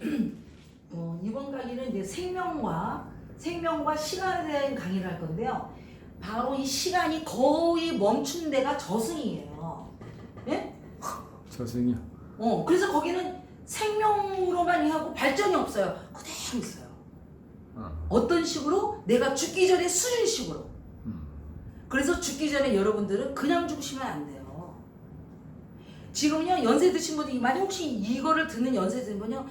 어, 이번 강의는 이제 생명과 생명과 시간에 대한 강의를 할 건데요. 바로 이 시간이 거의 멈춘 데가 저승이에요. 예? 저승이요. 어, 그래서 거기는 생명으로만 하고 발전이 없어요. 그대로 있어요. 어. 어떤 식으로? 내가 죽기 전에 수준식으로. 음. 그래서 죽기 전에 여러분들은 그냥 죽으시면 안 돼요. 지금요 연세 드신 분들이 만약 혹시 이거를 듣는 연세 드신 분요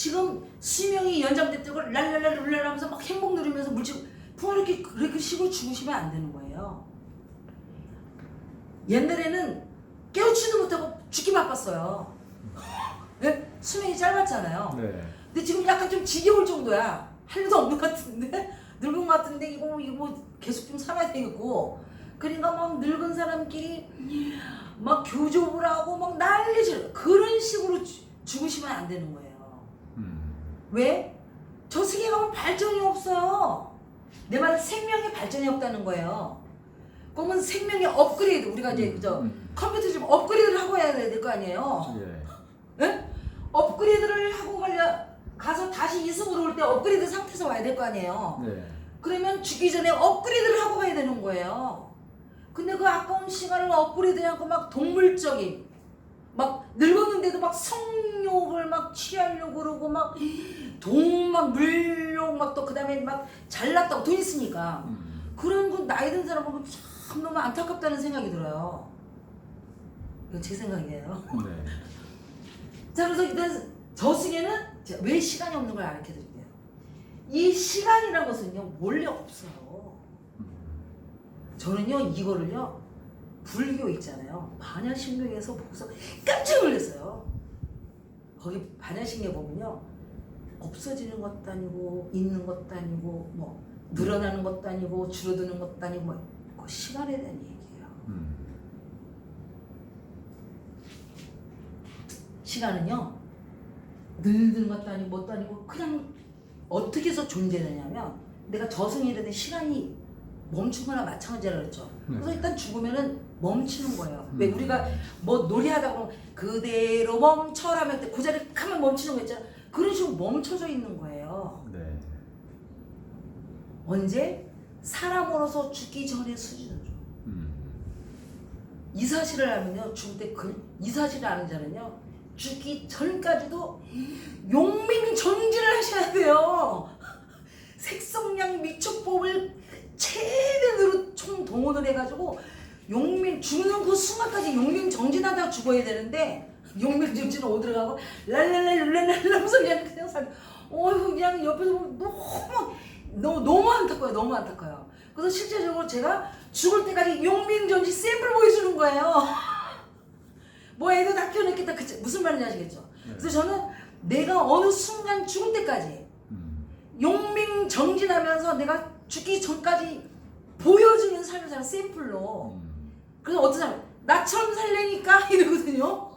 지금 수명이 연장됐다고 랄랄랄 룰랄하면서 막 행복 누리면서 물질 그렇게 그렇게 식으로 죽으시면 안 되는 거예요. 옛날에는 깨우치도 못하고 죽기 바빴어요. 네? 수명이 짧았잖아요. 네. 근데 지금 약간 좀 지겨울 정도야. 할 일도 없는 것 같은데? 늙은 것 같은데 이거 이거 계속 좀 살아야 되겠고. 그러니까 막 늙은 사람끼리 막 하고 막 난리질 그런 식으로 주- 죽으시면 안 되는 거예요. 음. 왜? 저 세계 가면 발전이 없어요. 내 말은 생명의 발전이 없다는 거예요. 그러면 생명의 업그레이드 우리가 이제 저 음. 컴퓨터 좀 업그레이드를 하고 해야 될 거 아니에요. 예. 예? 업그레이드를 하고 가려 가서 다시 이승으로 올 때 업그레이드 상태에서 와야 될 거 아니에요. 네. 그러면 죽기 전에 업그레이드를 하고 가야 되는 거예요. 근데 그 아까운 시간을 업그레이드 하고 막 동물적인 막 늙었는데도 막 성욕을 막 취하려고 그러고 막 돈 막 물욕 막 또 그다음에 막 잘났다고 돈 있으니까 음. 그런 그 나이 든 사람 보면 참 너무 안타깝다는 생각이 들어요. 이건 제 생각이에요. 네. 자 그래서 일단 저승에는 제가 왜 시간이 없는 걸 알려 드릴게요. 이 시간이라는 것은요 원래 없어요. 음. 저는요 이거를요 불교 있잖아요 반야신경에서 보고서 깜짝 놀랐어요. 거기 반야신경 보면요 없어지는 것도 아니고 있는 것도 아니고 뭐 늘어나는 것도 아니고 줄어드는 것도 아니고 뭐 그거 시간에 대한 얘기예요. 음. 시간은요 늘는 것도 아니고 뭣도 아니고 그냥 어떻게 해서 존재되냐면 내가 저승이 되는 시간이 멈추거나 마찬가지라 그랬죠. 그래서 네. 일단 죽으면은 멈추는 거예요. 왜 음. 우리가 뭐 놀이하다 보면 그대로 멈춰라면 그 자리에 가만 멈추는 거 있잖아. 그런 식으로 멈춰져 있는 거예요. 네. 언제 사람으로서 죽기 전의 수준으로. 음. 이 사실을 알면요 죽을 때이 사실을 아는 자는요 죽기 전까지도 용맹 전진을 하셔야 돼요 색성량 미축법을 최대로 총동원을 해가지고 용맹 죽는 그 순간까지 용맹 정진하다가 죽어야 되는데 용맹 정진은 어디로 가고 랄랄랄 랄랄랄 하면서 그냥 그냥 살 어휴 그냥 옆에서 보면 너무 너무 너무 안타까워요 너무 안타까워요 그래서 실제적으로 제가 죽을 때까지 용맹전지 샘플 보여주는 거예요. 뭐 애도 다 키워냈겠다. 그치? 무슨 말인지 아시겠죠? 네. 그래서 저는 내가 어느 순간 죽을 때까지 음. 용맹 정진하면서 내가 죽기 전까지 보여주는 삶을 사는 샘플로. 음. 그래서 어떤 사람 나처럼 살래니까 이러거든요.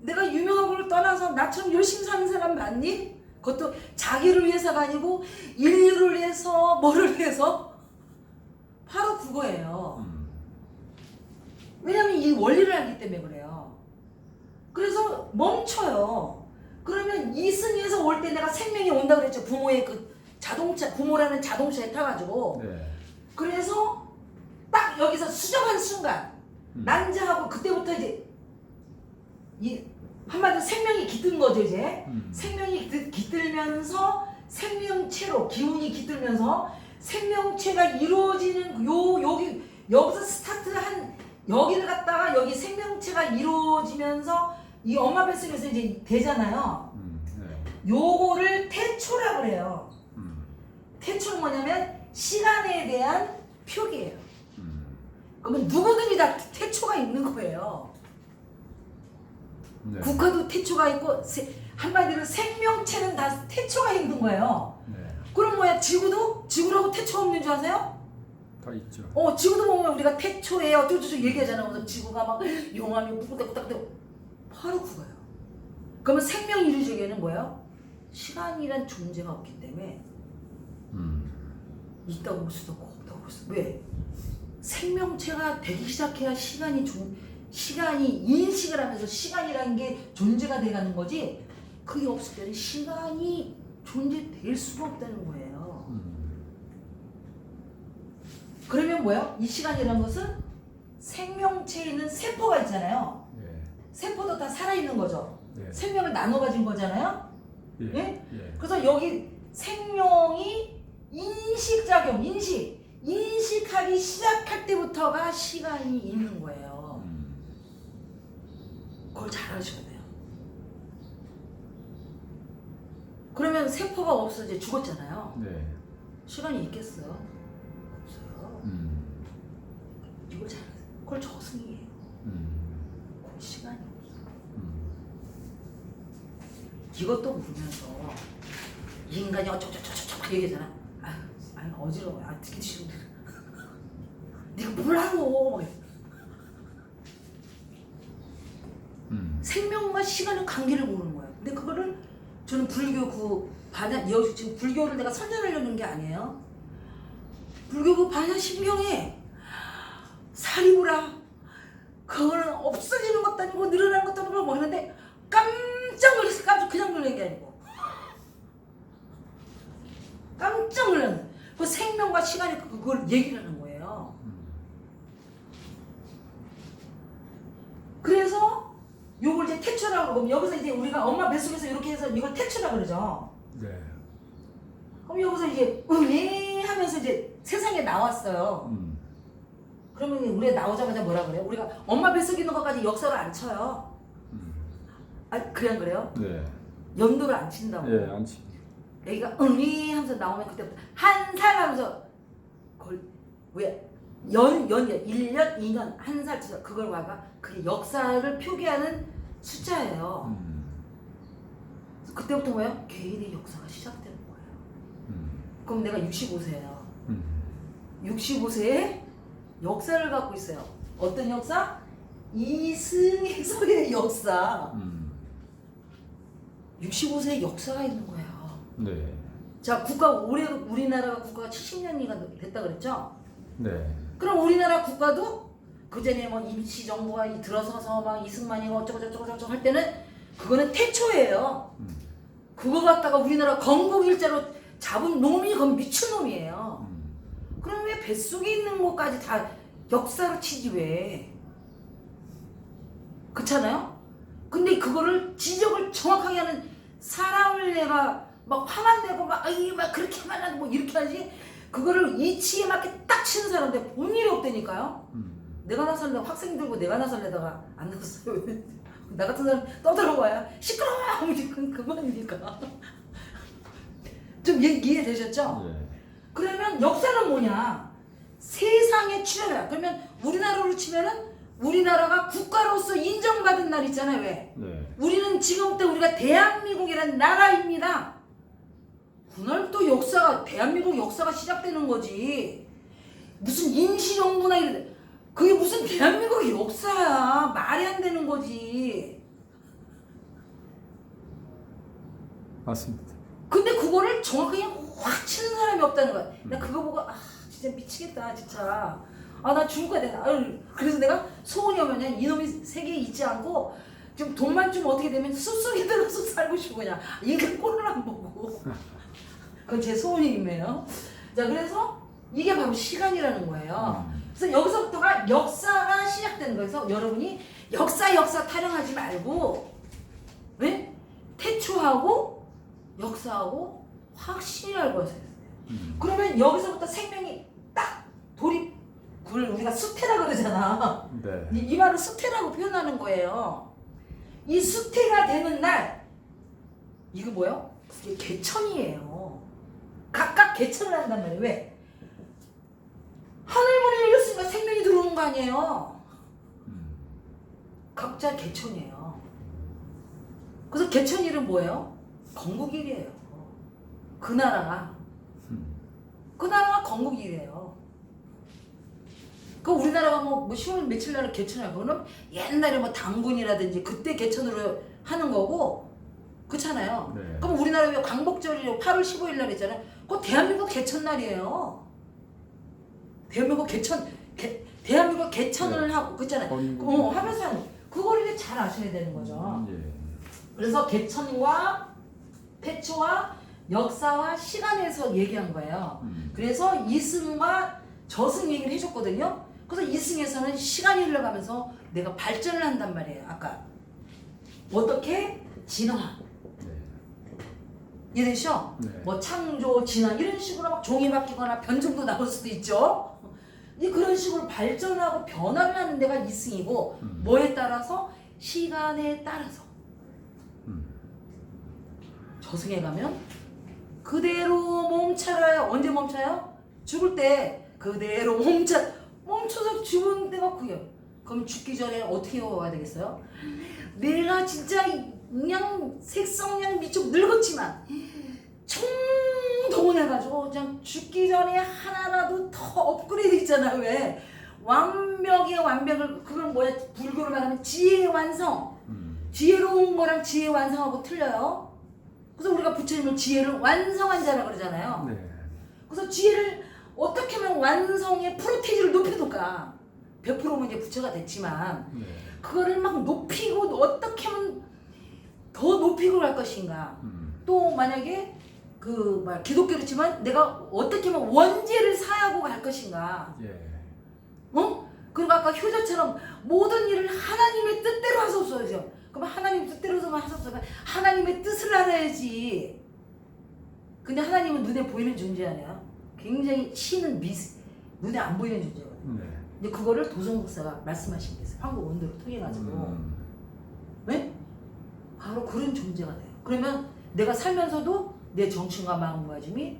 내가 유명한 걸 떠나서 나처럼 열심히 사는 사람 맞니? 그것도 자기를 위해서가 아니고 인류를 위해서 뭐를 위해서 바로 그거예요. 음. 왜냐면 이 원리를 알기 때문에 그래요. 그래서 멈춰요. 그러면 이승에서 올 때 내가 생명이 온다 그랬죠. 부모의 그 자동차, 부모라는 자동차에 타가지고. 네. 그래서 딱 여기서 수정한 순간 음. 난자하고 그때부터 이제 이 한마디로 생명이 깃든 거죠 이제. 음. 생명이 깃- 깃들면서 생명체로 기운이 깃들면서 생명체가 이루어지는 요 여기 여기서 스타트한 여기를 갖다가 여기 생명체가 이루어지면서 이 엄마 뱃속에서 이제 되잖아요. 음. 네. 요거를 태초라 그래요. 음. 태초는 뭐냐면 시간에 대한 표기예요. 음. 그러면 누구든지 다 태초가 있는 거예요. 네. 국가도 태초가 있고 세- 한마디로 생명체는 다 태초가 있는 거예요. 네. 그럼 뭐야 지구도 지구라고 태초 없는 줄 아세요? 다 있죠. 어 지구도 보면 우리가 태초에 어쩌고저쩌고 얘기하잖아. 그래서 지구가 막 용암이 뿌덕뿌덕뿌덕 바로 그거예요. 그러면 생명 이루적에는 뭐예요? 시간이란 존재가 없기 때문에 음. 있다고 볼 수도 없고 없다고 볼 수도 왜? 생명체가 되기 시작해야 시간이 존 시간이 인식을 하면서 시간이라는 게 존재가 돼가는 거지 그게 없을 때는 시간이 존재될 수가 없다는 거예요. 음. 그러면 뭐예요? 이 시간이라는 것은 생명체에 있는 세포가 있잖아요. 예. 세포도 다 살아있는 거죠. 네. 생명을 나눠 가진 거잖아요. 예. 예? 예. 그래서 여기 생명이 인식작용, 인식, 인식하기 시작할 때부터가 시간이 있는 거예요. 음. 그걸 잘 아셔야 돼요. 그러면 세포가 없어져 죽었잖아요. 네. 시간이 있겠어요? 없어요. 음. 이걸 잘 아세요. 그걸 저승이에요. 음. 그 시간이 없어요. 음. 이것도 모르면서 인간이 어쩌고저쩌고 얘기하잖아. 아, 아니 어지러워. 아 듣기 싫은데. 뭘 하고? 음. 생명과 시간의 관계를 모르는 거예요. 근데 그거를 저는 불교 그 반야 여기 지금 불교를 내가 선전하려는 게 아니에요. 불교 그 반야심경에 사리부라 그거는 없어지는 것도 아니고 늘어나는 것도 아니고 뭐 하는데 깜짝 놀랐어. 깜짝 그냥 놀란 게 아니고 깜짝 놀랐는 그 생명과 시간이 그걸 얘기를 하는 거예요. 음. 그래서 요걸 이제 태초라고 그러면 여기서 이제 우리가 엄마 뱃속에서 이렇게 해서 이걸 태초라 그러죠. 네. 그럼 여기서 이제 은혜 하면서 이제 세상에 나왔어요. 음. 그러면 우리가 나오자마자 뭐라 그래요? 우리가 엄마 뱃속에 있는 것까지 역사를 안 쳐요. 음. 아 그래 안 그래요? 네. 연도를 안 친다고. 예. 안 치. 애기가 은혜 하면서 나오면 그때부터 한 살 하면서 그걸 왜? 연, 연, 1년, 2년, 한 살, 두 살, 그걸 봐봐. 그게 역사를 표기하는 숫자예요. 음. 그때부터 뭐야? 개인의 역사가 시작되는 거예요. 음. 그럼 내가 65세예요. 음. 65세에 역사를 갖고 있어요. 어떤 역사? 이승에서의 역사. 음. 65세의 역사가 있는 거예요. 네. 자, 국가 올해 우리나라가 국가가 70년이가 됐다 그랬죠? 네. 그럼 우리나라 국가도 그 전에 뭐 임시 정부가 이 들어서서 막 이승만이가 어쩌고 저쩌고 저쩌고 할 때는 그거는 태초예요. 음. 그거 갖다가 우리나라 건국 일자로 잡은 놈이 그건 미친 놈이에요. 음. 그럼 왜 뱃속에 있는 것까지 다 역사로 치지 왜? 그렇잖아요? 근데 그거를 지적을 정확하게 하는 사람을 내가 막 화만 내고 막 아이 막 그렇게 말하고 뭐 이렇게 하지 그거를 이치에 맞게 딱 치는 사람인데 본 일이 없다니까요. 음. 내가 나설래 학생 들고 내가 나설래다가 안 나섰어요. 나 같은 사람 떠들어봐야 시끄러워 하면 이제 그- 그만이니까. 좀 이해, 이해되셨죠? 예. 그러면 역사는 뭐냐? 세상에 출현해요. 그러면 우리나라로 치면은 우리나라가 국가로서 인정받은 날 있잖아요. 왜? 네. 우리는 지금부터 우리가 대한민국이라는 나라입니다. 그날 또 역사가 대한민국 역사가 시작되는 거지. 무슨 임시정부나 이런 그게 무슨 대한민국의 역사야. 말이 안 되는 거지. 맞습니다. 근데 그거를 정확하게 확 치는 사람이 없다는 거야. 나 그거 보고 아 진짜 미치겠다 진짜. 아 나 죽을 거야 내가. 아유, 그래서 내가 소원이 오면 이놈이 세계에 있지 않고 좀 돈만 좀 어떻게 되면 숲속에 들어서 살고 싶어 그냥 인간 꼴을 안 보고. 그건 제 소원이네요. 자 그래서 이게 바로 시간이라는 거예요. 음. 그래서 여기서부터가 역사가 시작되는 거예요. 그래서 여러분이 역사 역사 타령하지 말고 왜 태초하고 역사하고 확실히 알고. 음. 그러면 여기서부터 생명이 딱 돌입 그걸 우리가 수태라 그러잖아. 네. 이, 이 말을 수태라고 표현하는 거예요. 이 수태가 되는 날 이거 뭐요? 이게 개천이에요. 각각 개천을 한단 말이에요. 왜? 하늘문이 열렸으니까 생명이 들어오는 거 아니에요. 음. 각자 개천이에요. 그래서 개천일은 뭐예요? 건국일이에요. 그 나라가 음. 그 나라가 건국일이에요. 그 우리나라가 뭐, 뭐 10월 며칠 날에 개천이야. 그거는 옛날에 뭐 당군이라든지 그때 개천으로 하는 거고 그렇잖아요. 네. 그럼 우리나라 왜 광복절이 8월 15일 날 있잖아요. 그거 대한민국 개천날이에요. 대한민국 개천 개, 대한민국 개천을 하고 그렇잖아요. 건국. 어, 하면서 그거를 잘 아셔야 되는 거죠. 예. 그래서 개천과 태초와 역사와 시간에서 얘기한 거예요. 음. 그래서 이승과 저승 얘기를 해줬거든요. 그래서 이승에서는 시간이 흘러가면서 내가 발전을 한단 말이에요. 아까 어떻게 진화 네. 이해되시죠? 네. 뭐 창조, 진화 이런 식으로 막 종이 바뀌거나 변종도 나올 수도 있죠. 이 그런 식으로 발전하고 변화를 하는 데가 이승이고 음. 뭐에 따라서 시간에 따라서 음. 저승에 가면 그대로 멈춰라요. 언제 멈춰요? 죽을 때 그대로 멈춰 멈춰서 죽은 데가 그게요. 그럼 죽기 전에 어떻게 와야 되겠어요? 내가 진짜 그냥 색성냥 미쪽 늙었지만 총동원해가지고 그냥 죽기 전에 하나라도 더 업그레이드 있잖아 왜 완벽의 완벽을 그걸 뭐야 불교로 말하면 지혜의 완성 음. 지혜로운 거랑 지혜 완성하고 틀려요. 그래서 우리가 부처님을 지혜를 완성한 자라 그러잖아요. 네. 그래서 지혜를 어떻게 하면 완성의 프로테이지를 높여둘까? 100%면 이제 부처가 됐지만 네. 그거를 막 높이고 어떻게 하면 더 높이고 갈 것인가? 음. 또 만약에 그막 기독교로지만 내가 어떻게 하면 원죄를 사하고 갈 것인가? 예. 어? 그리고 아까 효자처럼 모든 일을 하나님의 뜻대로 하소서죠. 그럼 하나님 뜻대로서만 하소서. 하나님의 뜻을 알아야지. 근데 하나님은 눈에 보이는 존재 아니야. 굉장히 신은 미 눈에 안 보이는 존재거든. 네. 근데 그거를 도성 목사가 말씀하신 게 있어요. 한국 원도를 통해 가지고 음. 왜? 바로 그런 존재가 돼요. 그러면 내가 살면서도 내 정신과 마음가짐이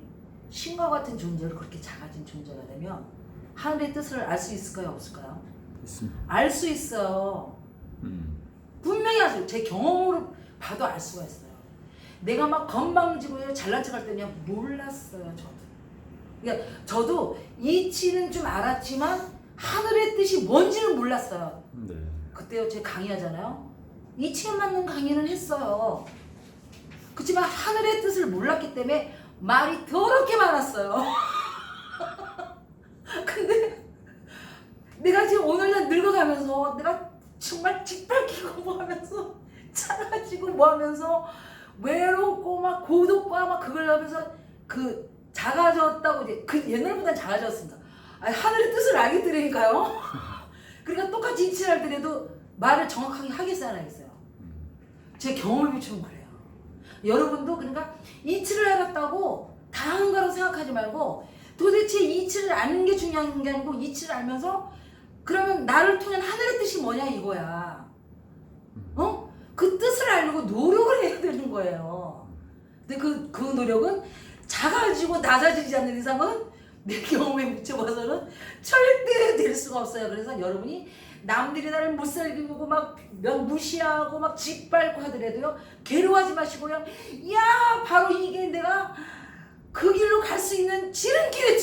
신과 같은 존재를 그렇게 작아진 존재가 되면 하늘의 뜻을 알 수 있을까요? 없을까요? 있습니다. 알 수 있어요. 음. 분명히 아세요. 제 경험으로 봐도 알 수가 있어요. 내가 막 건방지고 잘난 척할 때는 그냥 몰랐어요. 저도. 그러니까 저도 이치는 좀 알았지만 하늘의 뜻이 뭔지는 몰랐어요. 네. 그때요 제 강의하잖아요. 이치에 맞는 강의는 했어요. 그렇지만 하늘의 뜻을 몰랐기 때문에 말이 더럽게 많았어요. 근데 내가 지금 오늘날 늙어가면서 내가 정말 짓밟히고 뭐 하면서 작아지고 뭐 하면서 외롭고 막 고독과 막 그걸 하면서 그 작아졌다고 이제 그 옛날보다 작아졌습니다. 아니, 하늘의 뜻을 알게 되니까요. 그러니까 똑같이 이치를 하더라도 말을 정확하게 하겠어요, 안 하겠어요? 제 경험을 비추면 그래요. 여러분도 그러니까 이치를 알았다고 다한 거라고 생각하지 말고 도대체 이치를 아는 게 중요한 게 아니고 이치를 알면서 그러면 나를 통한 하늘의 뜻이 뭐냐 이거야. 어? 그 뜻을 알려고 노력을 해야 되는 거예요. 근데 그, 그 노력은 작아지고 낮아지지 않는 이상은 내 경험에 미쳐봐서는 절대 될 수가 없어요. 그래서 여러분이 남들이 나를 못 살게 보고 막면 무시하고 막 짓밟고 하더라도요 괴로워하지 마시고요 야 바로 이게 내가 그 길로 갈 수 있는 지름길에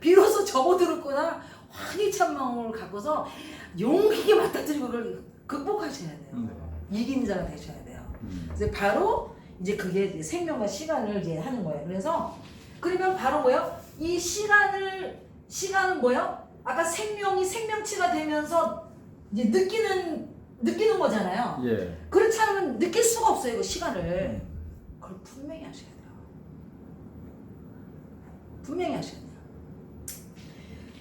비로소 접어들었구나 환희찬 마음을 갖고서 용기 있게 맞닥뜨리고 그걸 극복하셔야 돼요 네. 이긴 자가 되셔야 돼요 음. 그래서 바로 이제 그게 생명과 시간을 이제 하는 거예요. 그래서 그러면 바로 뭐요? 이 시간을 시간은 뭐요? 아까 생명이 생명체가 되면서 이제 느끼는 느끼는 거잖아요. 예. 그렇지 않으면 느낄 수가 없어요. 그 시간을. 음. 그걸 분명히 하셔야 돼요. 분명히 하셔야 돼요.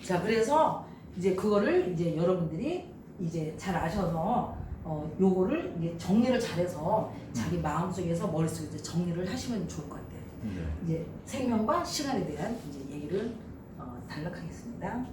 자, 그래서 이제 그거를 이제 여러분들이 이제 잘 아셔서 어 요거를 이제 정리를 잘해서 자기 마음속에서 머릿속에 이제 정리를 하시면 좋을 것 같아요. 네. 이제 생명과 시간에 대한 이제 얘기를 어, 단락하겠습니다.